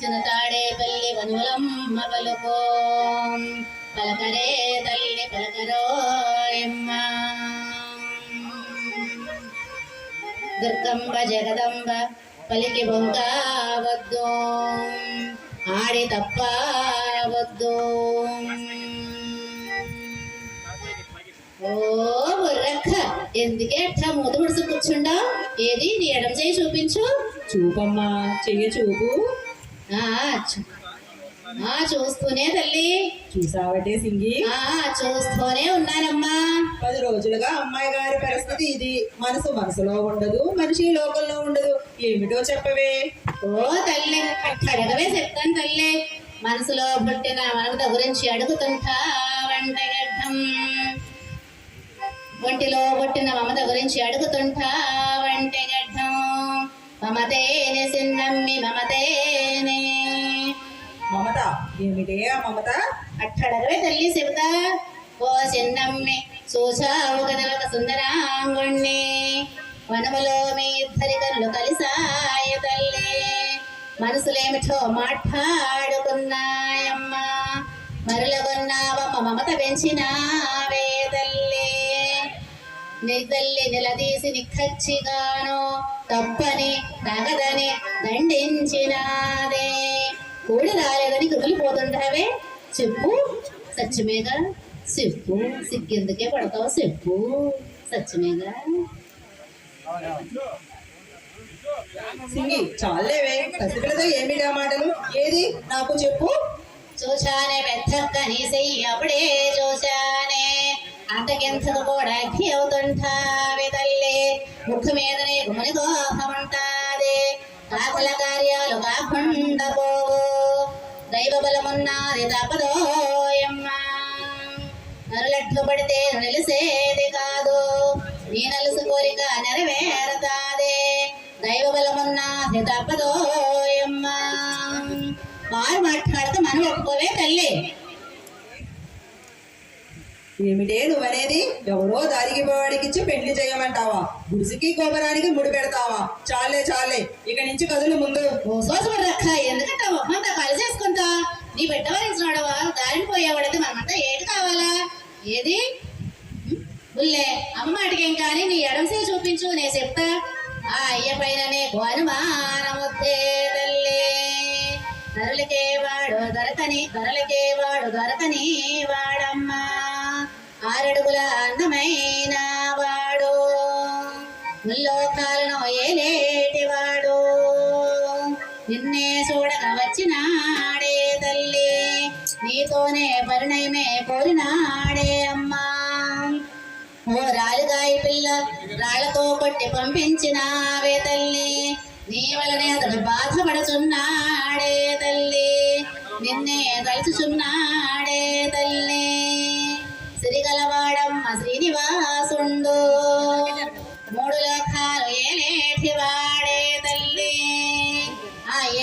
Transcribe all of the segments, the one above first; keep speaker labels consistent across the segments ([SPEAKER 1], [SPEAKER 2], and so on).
[SPEAKER 1] చిన్నతాడే పల్లి వనులమ్మ పలుకో పలకరే తల్లి పలకరోయమ్మ దుర్గంబ జగదంబ పలికి బొంకావద్దు. ఆడి తప్పవద్దు ఓ బుర్రక్క ఎందుకే అట్లా మూత ముడుసు కూర్చుండా ఏది నీ ఎడం చేయి చూపించు.
[SPEAKER 2] చూపమ్మా చెయ్యి చూపు.
[SPEAKER 1] చూస్తూనే తల్లి.
[SPEAKER 2] చూసావటే సింగి?
[SPEAKER 1] ఆ చూస్తూనే ఉన్నానమ్మా.
[SPEAKER 2] పది రోజులుగా అమ్మాయి గారి పరిస్థితి ఇది. మనసు మనసులో ఉండదు మనిషి లోకంలో ఉండదు. ఏమిటో చెప్పవే.
[SPEAKER 1] ఓ తల్లి అడగవే చెప్తాను తల్లి. మనసులో పుట్టిన మనవత గురించి అడుగుతుంటా వంటగడ్డం ఒంటిలో పుట్టిన మమత గురించి అడుగుతుంటా వంటగడ్డం మమతేనే సిన్నమ్మి
[SPEAKER 2] మమత ఏమిటే మమత?
[SPEAKER 1] అట్టడగవే తల్లి శివత ఓ చిన్నమ్మి చూసావు కదా ఒక సుందరాంగుణ్ణి. వనములో మీ ఇద్దరి కళ్ళు కలిసాయ తల్లి. మనసులేమిటో మాట్లాడుకున్నాయమ్మా. మరులగొన్నావమ్మ మమత పెంచినావే తల్లి. నిర్దల్లి నిలదీసి నిక్కచ్చిగాను తప్పని తగదని దండించినా. కుమిలిపోతుంటావే చెప్పు. సత్యమేగా? చెప్పు. సిగ్గెందుకే పడతావు? చెప్పు. సత్యమేగా?
[SPEAKER 2] సింగి చాలేవే. పసిపిల్లతో ఏమిటా మాటలు? ఏది? నాకు చెప్పు.
[SPEAKER 1] చూశానే చెయ్యి అప్పుడే చూశానే. అంతకెంతకు కూడా అగ్గి అవుతుంటావి తల్లి? ముక్కు గోహముంటాది కాకుల కార్యాలు కాకుండా దైవ బలమున్నది తప్పదోయమ్మా నరులట్లు పడితే నిలిసేది కాదు. నీ నలుసు కోరిక నెరవేరతాదే. దైవ బలమున్నది తప్పదోయమ్మా వారు మాట్లాడితే మనం ఒప్పుకోవే తల్లి.
[SPEAKER 2] ఏమిటే నువ్వనేది? ఎవరో దారికి పోవాడికిచ్చి పెళ్ళి చేయమంటావా? గుడిసికి గోబరానికి ముడి పెడతావా? చాలే చాలే. ఇక నుంచి కదులు ముందు.
[SPEAKER 1] నీ బిడ్డ వరించినాడవా దారిని పోయేవాడైతే మనమంతా ఏటి కావాలా? ఏది? బుల్లే అమ్మ మాటకేం కానీ నీ ఎడంసే చూపించు నేను చెప్తా. ఆ అయ్య పైననే అనుమానముద్దే తల్లి. ధరలకే వాడు దొరకని ధరలకే వాడు దొరకని వాడమ్మా. ఆరడుగుల అందమైన వాడు. ముల్లోకాలను ఏలేటి ఏలే నిన్నే చూడక వచ్చినాడే తల్లి. నీతోనే పరిణయమే కోరినాడే అమ్మా. ఓ రాలుగాయి పిల్ల రాళ్ళతో కొట్టి పంపించినావే తల్లి. నీ వలనే అతడు బాధపడుచున్నాడే తల్లి. నిన్నే తలుచుచున్నాడే తల్లి.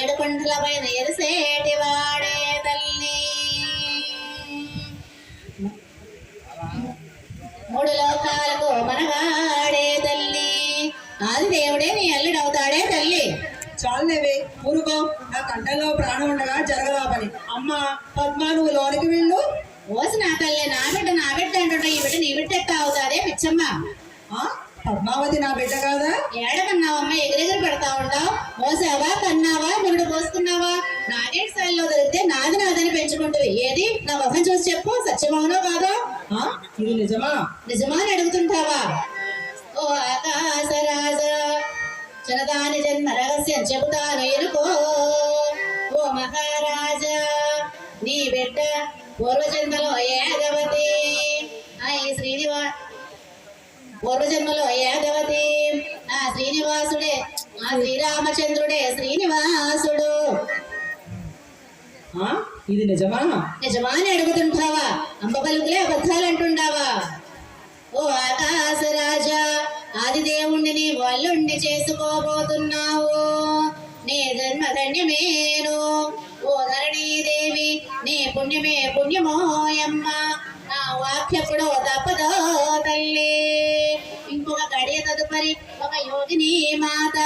[SPEAKER 1] ఆ ఏడు కొండల పైన ఎరిసేటి వాడే తల్లి. మూడు లోకాలకు మనగాడే తల్లి. ఆది దేవుడే నీ అల్లుడవుతాడే తల్లి.
[SPEAKER 2] చాలేవే ఊరుకో. నా కంటలో ప్రాణం ఉండగా జరగదా పని. అమ్మ పద్మ నువ్వు లోనికి వెళ్ళు.
[SPEAKER 1] ఓసి నా తల్లి నా బిడ్డ నా బిడ్డ అంటుంటే ఈ బిడ్డ నీ బిడ్డ ఎట్టా అవుతాదే పిచ్చమ్మ?
[SPEAKER 2] పద్మావతి నా బిడ్డ కాదా?
[SPEAKER 1] ఏడకన్నావమ్మ ఎగిరెగిరి పెడతా ఉంటావు. మోసావా కన్నావా నిరుడు పోసుకున్నావా నాగేట్ స్థాయిలో దొరికితే నాది నాదని పెంచుకుంటుంది ఏది? నా మొహం చూసి చెప్పు సత్యమౌనో కాదో?
[SPEAKER 2] ఆ? ఇది నిజమా?
[SPEAKER 1] నిజమా అని అడుగుతుంటావా? ఓ ఆకాశరాజ చిన్నదాని జన్మ రహస్యం చెబుతాను ఎనుకో ఓ మహారాజా నీ బిడ్డ పూర్వజన్మలో యాదవతి ఐ పూర్వజన్మలో యాదవతి. ఆ శ్రీనివాసుడే ఆ శ్రీరామచంద్రుడే శ్రీనివాసుడు.
[SPEAKER 2] ఇది నిజమా?
[SPEAKER 1] నిజమా అని అడుగుతుంటావా? అమ్మ పలుకులే అబద్ధాలు అంటుండావా ఓ ఆకాశ రాజా ఆదిదేవుణ్ణి నీ వల్లుండి చేసుకోబోతున్నావు. నీ జన్మధన్యమేను. ఓ ధరణీదేవి నీ పుణ్యమే పుణ్యమోయమ్మ. నా వాక్యపుడో తప్పదో తల్లి. ఇంకొక గడియ తదుపరి ఒక యోగిని మాత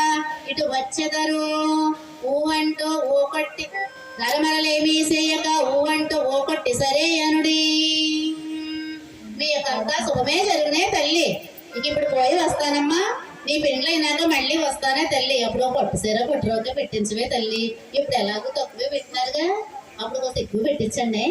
[SPEAKER 1] ఇటు వచ్చెదరు. ఊ అంటూ ఊ కొట్టి చేయక ఊ అంటూ ఓ కొట్టి సరే అనుడి. మీ యొక్క శుభమే జరిగినే తల్లి. ఇక ఇప్పుడు పోయి వస్తానమ్మా. నీ పెండ్లైనాక అయినాక మళ్ళీ వస్తానే తల్లి. అప్పుడు పట్టు సీర పట్టు పెట్టించవే తల్లి. ఇప్పుడు ఎలాగో తక్కువే పెట్టినారుగా? అప్పుడు కొంత ఎక్కువ పెట్టించండి.